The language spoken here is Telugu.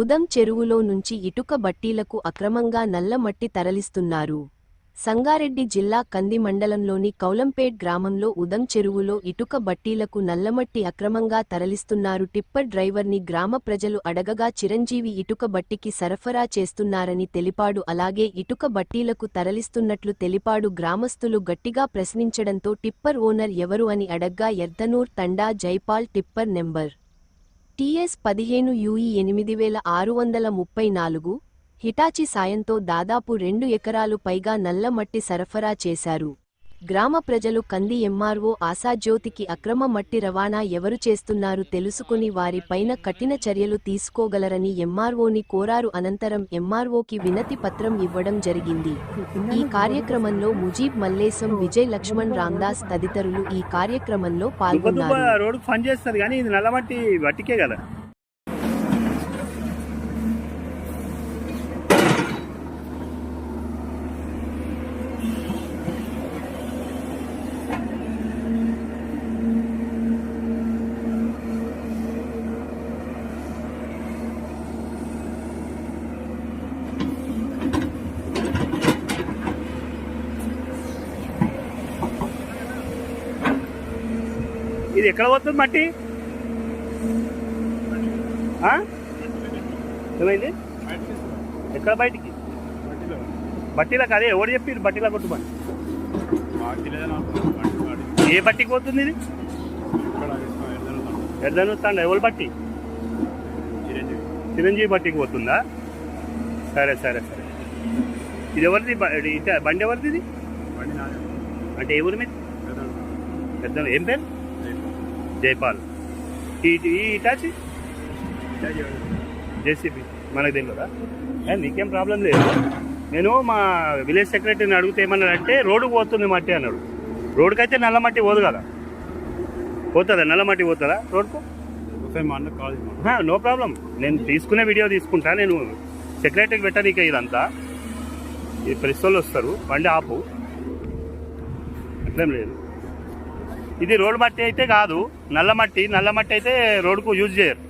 ఉదం చెరువులో నుంచి ఇటుక బట్టీలకు అక్రమంగా నల్లమట్టి తరలిస్తున్నారు. సంగారెడ్డి జిల్లా కంది మండలంలోని కౌలంపేట్ గ్రామంలో ఉదం చెరువులో ఇటుక బట్టీలకు నల్లమట్టి అక్రమంగా తరలిస్తున్నారు. టిప్పర్ డ్రైవర్ని గ్రామ ప్రజలు అడగగా చిరంజీవి ఇటుక బట్టికి సరఫరా చేస్తున్నారని తెలిపాడు. అలాగే ఇటుక బట్టీలకు తరలిస్తున్నట్లు తెలిపాడు. గ్రామస్తులు గట్టిగా ప్రశ్నించడంతో టిప్పర్ ఓనర్ ఎవరు అని అడగ్గా Erdanur Thanda Jaipal tipper number TS పదిహేను యూఈ ఎనిమిది వేల ఆరు వందల ముప్పై నాలుగు హిటాచి సాయంతో దాదాపు రెండు ఎకరాలు పైగా నల్ల మట్టి సరఫరా చేశారు. గ్రామ ప్రజలు కంది ఎంఆర్ఓ ఆశాజ్యోతికి అక్రమ మట్టి రవాణా ఎవరు చేస్తున్నారు తెలుసుకుని వారిపైన కఠిన చర్యలు తీసుకోగలరని ఎంఆర్ఓని కోరారు. అనంతరం ఎంఆర్ఓకి వినతి పత్రం ఇవ్వడం జరిగింది. ఈ కార్యక్రమంలో ముజీబ్ మల్లేశం విజయ్ లక్ష్మణ్ రామ్దాస్ తదితరులు ఈ కార్యక్రమంలో పాల్గొన్నారు. ఇది ఎక్కడ పోతుంది మట్టి? ఏమైంది? ఎక్కడ బయటికి? బట్టీలకు అదే ఎవడు చెప్పి బట్టీలో కొట్టుమని? ఏ బట్టికి పోతుంది ఇది? ఎర్దను తాండ ఎవరు బట్టి? చిరంజీవి బట్టికి పోతుందా? సరే సరే సరే. ఇది ఎవరిది? బండి ఎవరిది ఇది? అంటే ఏ ఊరి మీద? పెద్ద ఏం పేరు? జైపాల్. ఈ ఈ ఇటాచి జేసీబీ. మనకు తెలియదా నీకేం ప్రాబ్లం లేదు. నేను మా విలేజ్ సెక్రటరీని అడిగితే ఏమన్నాడంటే రోడ్డుకు పోతుంది మట్టి అన్నాడు. రోడ్డుకి అయితే నల్ల మట్టి పోదు కదా. పోతుందా? నల్ల మట్టి పోతుందా రోడ్కు నో ప్రాబ్లం. నేను తీసుకునే వీడియో తీసుకుంటా. నేను సెక్రటరీకి పెట్టనీకే ఇదంతా. ఈ ప్రెస్ వాళ్ళు వస్తారు. బండి ఆపు. అట్లేం లేదు. ఇది రోడ్ మట్టి అయితే కాదు నల్ల మట్టి నల్ల మట్టి అయితే రోడ్కు యూజ్ చేయరు.